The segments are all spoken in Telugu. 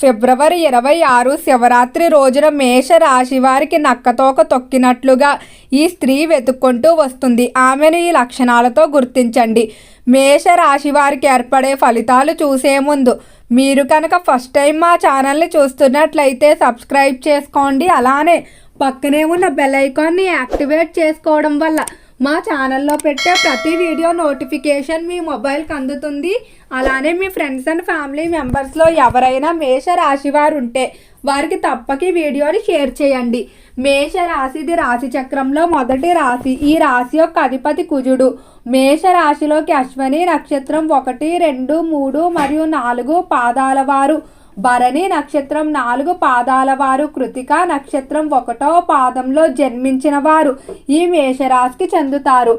ఫిబ్రవరి ఇరవై ఆరు శివరాత్రి రోజున మేష రాశి వారికి నక్కతోక తొక్కినట్లుగా ఈ స్త్రీ వెతుక్కుంటూ వస్తుంది. ఆమెను ఈ లక్షణాలతో గుర్తించండి. మేష రాశి వారికి ఏర్పడే ఫలితాలు చూసే ముందు మీరు కనుక ఫస్ట్ టైం మా ఛానల్ని చూస్తున్నట్లయితే సబ్స్క్రైబ్ చేసుకోండి. అలానే పక్కనే ఉన్న బెల్ ఐకాన్ని యాక్టివేట్ చేసుకోవడం వల్ల మా ఛానల్లో పెట్టే ప్రతి వీడియో నోటిఫికేషన్ మీ మొబైల్కి అందుతుంది. అలానే మీ ఫ్రెండ్స్ అండ్ ఫ్యామిలీ మెంబర్స్లో ఎవరైనా మేష రాశి వారు ఉంటే వారికి తప్పకి వీడియోని షేర్ చేయండి. మేష రాశిది రాశి చక్రంలో మొదటి రాశి. ఈ రాశి యొక్క అధిపతి కుజుడు. మేష రాశిలోకి అశ్వని నక్షత్రం ఒకటి రెండు మూడు మరియు నాలుగు పాదాల వారు. భరణి నక్షత్రం నాలుగు పాదాల వారు కృతిక నక్షత్రం ఒకటో పాదంలో జన్మించిన వారు. ఈ మేషరాశికి చెందుతారు.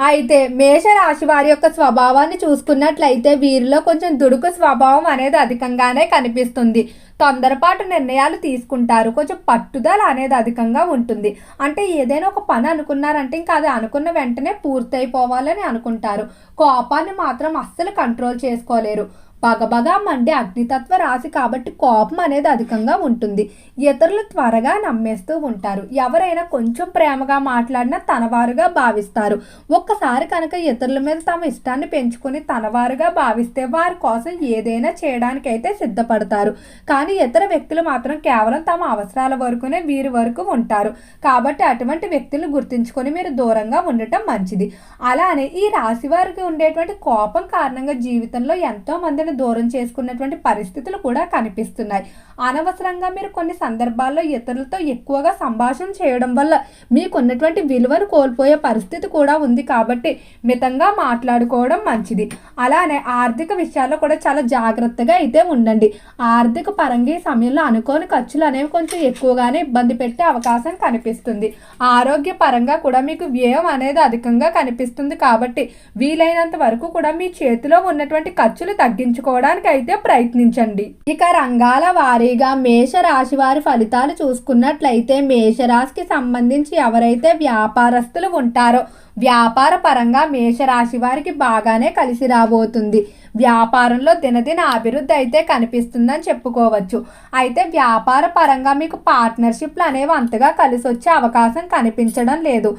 అయితే మేషరాశి వారి యొక్క స్వభావాన్ని చూసుకున్నట్లయితే వీరిలో కొంచెం దుడుకు స్వభావం అనేది అధికంగానే కనిపిస్తుంది. తొందరపాటు నిర్ణయాలు తీసుకుంటారు. కొంచెం పట్టుదల అనేది అధికంగా ఉంటుంది. అంటే ఏదైనా ఒక పని అనుకున్నారంటే ఇంకా అది అనుకున్న వెంటనే పూర్తయిపోవాలని అనుకుంటారు. కోపాన్ని మాత్రం అస్సలు కంట్రోల్ చేసుకోలేరు. బగబగా మండే అగ్నితత్వ రాశి కాబట్టి కోపం అనేది అధికంగా ఉంటుంది. ఇతరులు త్వరగా నమ్మేస్తూ ఉంటారు. ఎవరైనా కొంచెం ప్రేమగా మాట్లాడినా తనవారుగా భావిస్తారు. ఒక్కసారి కనుక ఇతరుల మీద తమ ఇష్టాన్ని పెంచుకొని తనవారుగా భావిస్తే వారి కోసం ఏదైనా చేయడానికైతే సిద్ధపడతారు. కానీ ఇతర వ్యక్తులు మాత్రం కేవలం తమ అవసరాల వరకునే వీరి వరకు ఉంటారు. కాబట్టి అటువంటి వ్యక్తులు గుర్తించుకొని మీరు దూరంగా ఉండటం మంచిది. అలానే ఈ రాశి వారికి ఉండేటువంటి కోపం కారణంగా జీవితంలో ఎంతో మందిని దూరం చేసుకున్నటువంటి పరిస్థితులు కూడా కనిపిస్తున్నాయి. అనవసరంగా మీరు కొన్ని సందర్భాల్లో ఇతరులతో ఎక్కువగా సంభాషణ చేయడం వల్ల మీకున్నటువంటి విలువను కోల్పోయే పరిస్థితి కూడా ఉంది కాబట్టి మితంగా మాట్లాడుకోవడం మంచిది. అలానే ఆర్థిక విషయాల్లో కూడా చాలా జాగ్రత్తగా అయితే ఉండండి. ఆర్థిక పరంగా ఈ సమయంలో అనుకోని ఖర్చులు అనేవి కొంచెం ఎక్కువగానే ఇబ్బంది పెట్టే అవకాశం కనిపిస్తుంది. ఆరోగ్య పరంగా కూడా మీకు వ్యయం అనేది అధికంగా కనిపిస్తుంది కాబట్టి వీలైనంత వరకు కూడా మీ చేతిలో ఉన్నటువంటి ఖర్చులు పెంచుకోవడానికి అయితే ప్రయత్నించండి. ఇక రంగాల వారీగా మేష రాశి వారి ఫలితాలు చూసుకున్నట్లయితే మేషరాశికి సంబంధించి ఎవరైతే వ్యాపారస్తులు ఉంటారో వ్యాపార పరంగా మేషరాశి వారికి బాగానే కలిసి రాబోతుంది. వ్యాపారంలో దినదిన అభివృద్ధి అయితే కనిపిస్తుందని చెప్పుకోవచ్చు. అయితే వ్యాపార పరంగా మీకు పార్ట్నర్షిప్లు అనేవి అంతగా కలిసి వచ్చే అవకాశం కనిపించడం లేదు.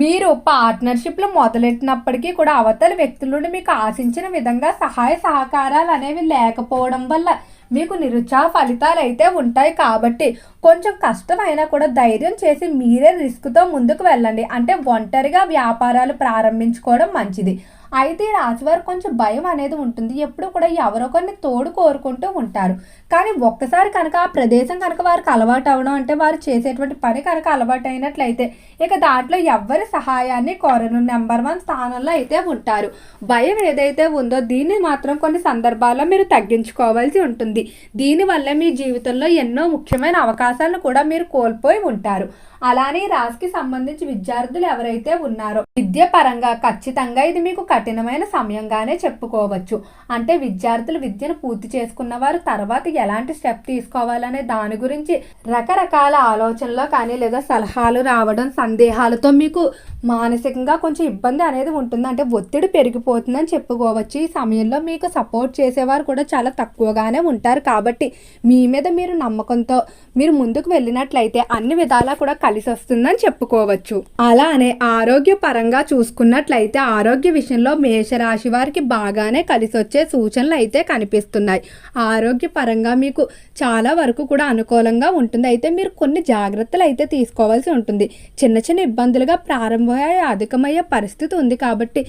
మీరు పార్ట్నర్షిప్లు మొదలెట్టినప్పటికీ కూడా అవతల వ్యక్తుల నుండి మీకు ఆశించిన విధంగా సహాయ సహకారాలు అనేవి లేకపోవడం వల్ల మీకు నిరుత్సాహ ఫలితాలు అయితే ఉంటాయి. కాబట్టి కొంచెం కష్టమైనా కూడా ధైర్యం చేసి మీరే రిస్క్తో ముందుకు వెళ్ళండి. అంటే ఒంటరిగా వ్యాపారాలు ప్రారంభించుకోవడం మంచిది. అయితే రాశివారు కొంచెం భయం అనేది ఉంటుంది. ఎప్పుడు కూడా ఎవరొకరిని తోడు కోరుకుంటూ ఉంటారు. కానీ ఒక్కసారి కనుక ఆ ప్రదేశం కనుక వారికి అలవాటు అవడం అంటే వారు చేసేటువంటి పని కనుక అలవాటు అయినట్లయితే ఇక దాంట్లో ఎవ్వరి సహాయాన్ని కోరను. నెంబర్ వన్ స్థానంలో అయితే ఉంటారు. భయం ఏదైతే ఉందో దీన్ని మాత్రం కొన్ని సందర్భాల్లో మీరు తగ్గించుకోవాల్సి ఉంటుంది. దీనివల్ల మీ జీవితంలో ఎన్నో ముఖ్యమైన అవకాశాలను కూడా మీరు కోల్పోయి ఉంటారు. అలానే రాశికి సంబంధించి విద్యార్థులు ఎవరైతే ఉన్నారో విద్య పరంగా ఖచ్చితంగా ఇది మీకు కఠినమైన సమయంగానే చెప్పుకోవచ్చు. అంటే విద్యార్థులు విద్యను పూర్తి చేసుకున్న వారు తర్వాత ఎలాంటి స్టెప్ తీసుకోవాలనే దాని గురించి రకరకాల ఆలోచనలో కానీ లేదా సలహాలు రావడం సందేహాలతో మీకు మానసికంగా కొంచెం ఇబ్బంది అనేది ఉంటుంది. అంటే ఒత్తిడి పెరిగిపోతుందని చెప్పుకోవచ్చు. ఈ సమయంలో మీకు సపోర్ట్ చేసేవారు కూడా చాలా తక్కువగానే ఉంటారు. కాబట్టి మీ మీద మీరు నమ్మకంతో మీరు ముందుకు వెళ్ళినట్లయితే అన్ని విధాలా కూడా కలిసి వస్తుందని చెప్పుకోవచ్చు. అలానే ఆరోగ్య పరంగా చూసుకున్నట్లయితే ఆరోగ్య విషయంలో మేషరాశి వారికి బాగానే కలిసి వచ్చే సూచనలు అయితే కనిపిస్తున్నాయి. ఆరోగ్యపరంగా మీకు చాలా వరకు కూడా అనుకూలంగా ఉంటుంది. అయితే మీరు కొన్ని జాగ్రత్తలు అయితే తీసుకోవాల్సి ఉంటుంది. చిన్న చిన్న ఇబ్బందులుగా ప్రారంభమయ్యే అధికమయ్యే పరిస్థితి ఉంది కాబట్టి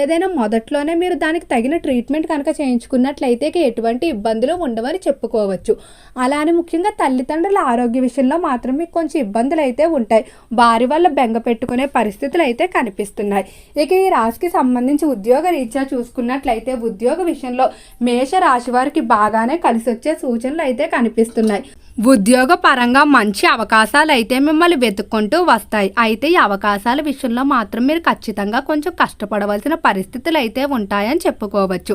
ఏదైనా మొదట్లోనే మీరు దానికి తగిన ట్రీట్మెంట్ కనుక చేయించుకున్నట్లయితే ఎటువంటి ఇబ్బందులు ఉండవని చెప్పుకోవచ్చు. అలానే ముఖ్యంగా తల్లిదండ్రుల ఆరోగ్య విషయంలో మాత్రం మీకు కొంచెం ఇబ్బందులు అయితే ఉంటాయి. వారి వల్ల బెంగ పెట్టుకునే పరిస్థితులు అయితే కనిపిస్తున్నాయి. ఇక ఈ రాశికి సంబంధించి ఉద్యోగ రీత్యా చూసుకున్నట్లయితే ఉద్యోగ విషయంలో మేష రాశి వారికి బాగానే కలిసి వచ్చే సూచనలు అయితే కనిపిస్తున్నాయి. ఉద్యోగపరంగా మంచి అవకాశాలు అయితే మిమ్మల్ని వెతుక్కుంటూ వస్తాయి. అయితే ఈ అవకాశాల విషయంలో మాత్రం మీరు ఖచ్చితంగా కొంచెం కష్టపడవలసిన పరిస్థితులు అయితే ఉంటాయని చెప్పుకోవచ్చు.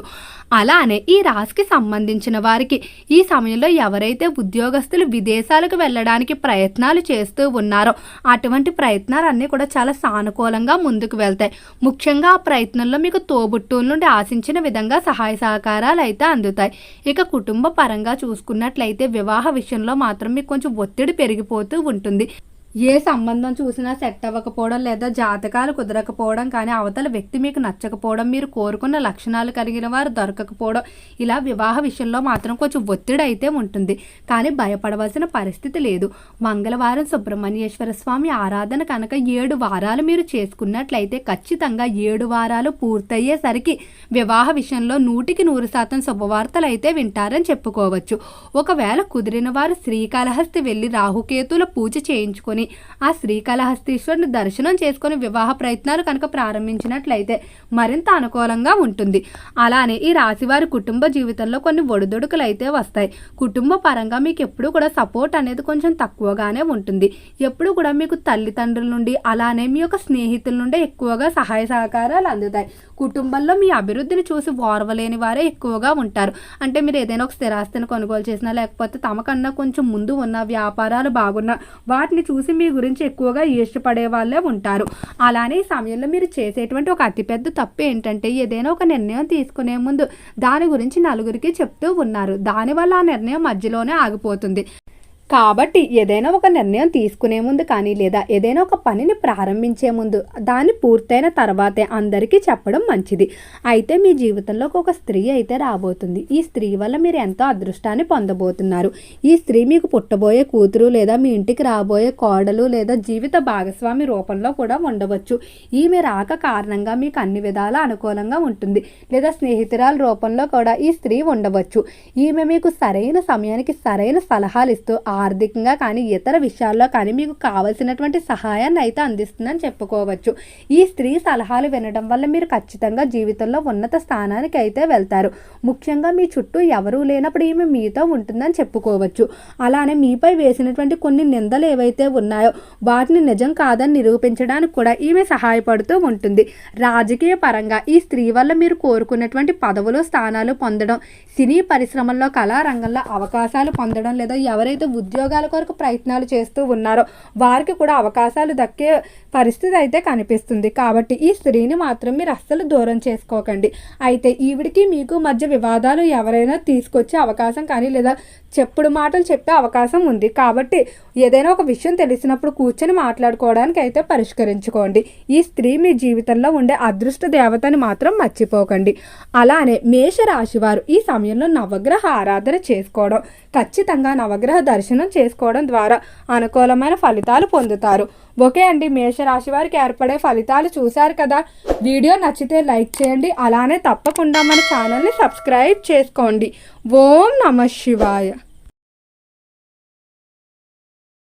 అలానే ఈ రాశికి సంబంధించిన వారికి ఈ సమయంలో ఎవరైతే ఉద్యోగస్తులు విదేశాలకు వెళ్ళడానికి ప్రయత్నాలు చేస్తూ ఉన్నారో అటువంటి ప్రయత్నాలన్నీ కూడా చాలా సానుకూలంగా ముందుకు వెళ్తాయి. ముఖ్యంగా ఆ ప్రయత్నంలో మీకు తోబుట్టువుల నుండి ఆశించిన విధంగా సహాయ సహకారాలు అయితే అందుతాయి. ఇక కుటుంబ పరంగా చూసుకున్నట్లయితే వివాహ విషయంలో మాత్రం మీకు కొంచెం ఒత్తిడి పెరిగిపోతూ ఉంటుంది. ఏ సంబంధం చూసినా సెట్ అవ్వకపోవడం లేదా జాతకాలు కుదరకపోవడం కానీ అవతల వ్యక్తి మీకు నచ్చకపోవడం మీరు కోరుకున్న లక్షణాలు కలిగిన వారు దొరకకపోవడం ఇలా వివాహ విషయంలో మాత్రం కొంచెం ఒత్తిడి అయితే ఉంటుంది. కానీ భయపడవలసిన పరిస్థితి లేదు. మంగళవారం సుబ్రహ్మణ్యేశ్వర స్వామి ఆరాధన కనుక ఏడు వారాలు మీరు చేసుకున్నట్లయితే ఖచ్చితంగా ఏడు వారాలు పూర్తయ్యేసరికి వివాహ విషయంలో నూటికి నూరు శాతం శుభవార్తలు అయితే వింటారని చెప్పుకోవచ్చు. ఒకవేళ కుదిరిన వారు శ్రీకాళహస్తి వెళ్ళి రాహుకేతుల పూజ చేయించుకొని ఆ శ్రీకాళహస్తీశ్వరుని దర్శనం చేసుకుని వివాహ ప్రయత్నాలు కనుక ప్రారంభించినట్లయితే మరింత అనుకూలంగా ఉంటుంది. అలానే ఈ రాశివారి కుటుంబ జీవితంలో కొన్ని ఒడిదొడుకులు అయితే వస్తాయి. కుటుంబ పరంగా మీకు ఎప్పుడు కూడా సపోర్ట్ అనేది కొంచెం తక్కువగానే ఉంటుంది. ఎప్పుడు కూడా మీకు తల్లిదండ్రుల నుండి అలానే మీ యొక్క స్నేహితుల నుండి ఎక్కువగా సహాయ సహకారాలు అందుతాయి. కుటుంబంలో మీ అభివృద్ధిని చూసి ఓర్వలేని వారే ఎక్కువగా ఉంటారు. అంటే మీరు ఏదైనా ఒక స్థిరాస్తిని కొనుగోలు చేసినా లేకపోతే తమకన్నా కొంచెం ముందు ఉన్న వ్యాపారాలు బాగున్నా వాటిని చూసి మీ గురించి ఎక్కువగా ఇష్టపడే వాళ్ళే ఉంటారు. అలానే ఈ సమయంలో మీరు చేసేటువంటి ఒక అతిపెద్ద తప్పు ఏంటంటే ఏదైనా ఒక నిర్ణయం తీసుకునే ముందు దాని గురించి నలుగురికి చెప్తూ ఉన్నారు. దానివల్ల ఆ నిర్ణయం మధ్యలోనే ఆగిపోతుంది. కాబట్టి ఏదైనా ఒక నిర్ణయం తీసుకునే ముందు కానీ లేదా ఏదైనా ఒక పనిని ప్రారంభించే ముందు దాన్ని పూర్తయిన తర్వాతే అందరికీ చెప్పడం మంచిది. అయితే మీ జీవితంలోకి ఒక స్త్రీ అయితే రాబోతుంది. ఈ స్త్రీ వల్ల మీరు ఎంతో అదృష్టాన్ని పొందబోతున్నారు. ఈ స్త్రీ మీకు పుట్టబోయే కూతురు లేదా మీ ఇంటికి రాబోయే కోడలు లేదా జీవిత భాగస్వామి రూపంలో కూడా ఉండవచ్చు. ఈమె రాక కారణంగా మీకు అన్ని విధాల అనుకూలంగా ఉంటుంది. లేదా స్నేహితురాల రూపంలో కూడా ఈ స్త్రీ ఉండవచ్చు. ఈమె మీకు సరైన సమయానికి సరైన సలహాలు ఇస్తూ ఆర్థికంగా కానీ ఇతర విషయాల్లో కానీ మీకు కావలసినటువంటి సహాయాన్ని అయితే అందిస్తుందని చెప్పుకోవచ్చు. ఈ స్త్రీ సలహాలు వినడం వల్ల మీరు ఖచ్చితంగా జీవితంలో ఉన్నత స్థానానికి అయితే వెళ్తారు. ముఖ్యంగా మీ చుట్టూ ఎవరూ లేనప్పుడు ఈమె మీతో ఉంటుందని చెప్పుకోవచ్చు. అలానే మీపై వేసినటువంటి కొన్ని నిందలు ఏవైతే ఉన్నాయో వాటిని నిజం కాదని నిరూపించడానికి కూడా ఈమె సహాయపడుతూ ఉంటుంది. రాజకీయ పరంగా ఈ స్త్రీ వల్ల మీరు కోరుకున్నటువంటి పదవులు స్థానాలు పొందడం సినీ పరిశ్రమల్లో కళారంగంలో అవకాశాలు పొందడం లేదా ఎవరైతే ఉద్యోగాల కొరకు ప్రయత్నాలు చేస్తూ ఉన్నారో. వారికి కూడా అవకాశాలు దక్కే పరిస్థితి అయితే కనిపిస్తుంది. కాబట్టి ఈ స్త్రీని మాత్రం మీరు అస్సలు దూరం చేసుకోకండి. అయితే ఈవిడికి మీకు మధ్య వివాదాలు ఎవరైనా తీసుకొచ్చే అవకాశం కానీ లేదా చెప్పుడు మాటలు చెప్పే అవకాశం ఉంది. కాబట్టి ఏదైనా ఒక విషయం తెలిసినప్పుడు కూర్చొని మాట్లాడుకోవడానికి అయితే పరిష్కరించుకోండి. ఈ స్త్రీ మీ జీవితంలో ఉండే అదృష్ట దేవతని మాత్రం మర్చిపోకండి. అలానే మేష రాశివారు ఈ సమయంలో నవగ్రహ ఆరాధన చేసుకోవడం ఖచ్చితంగా నవగ్రహ దర్శనం చేసుకోవడం ద్వారా అనుకూలమైన ఫలితాలు పొందుతారు. ఓకే అండి మేషరాశి వారికి ఏర్పడే ఫలితాలు చూశారు కదా. వీడియో నచ్చితే లైక్ చేయండి అలానే తప్పకుండా మన ఛానల్ని సబ్స్క్రైబ్ చేసుకోండి. ఓం నమ శివాయ.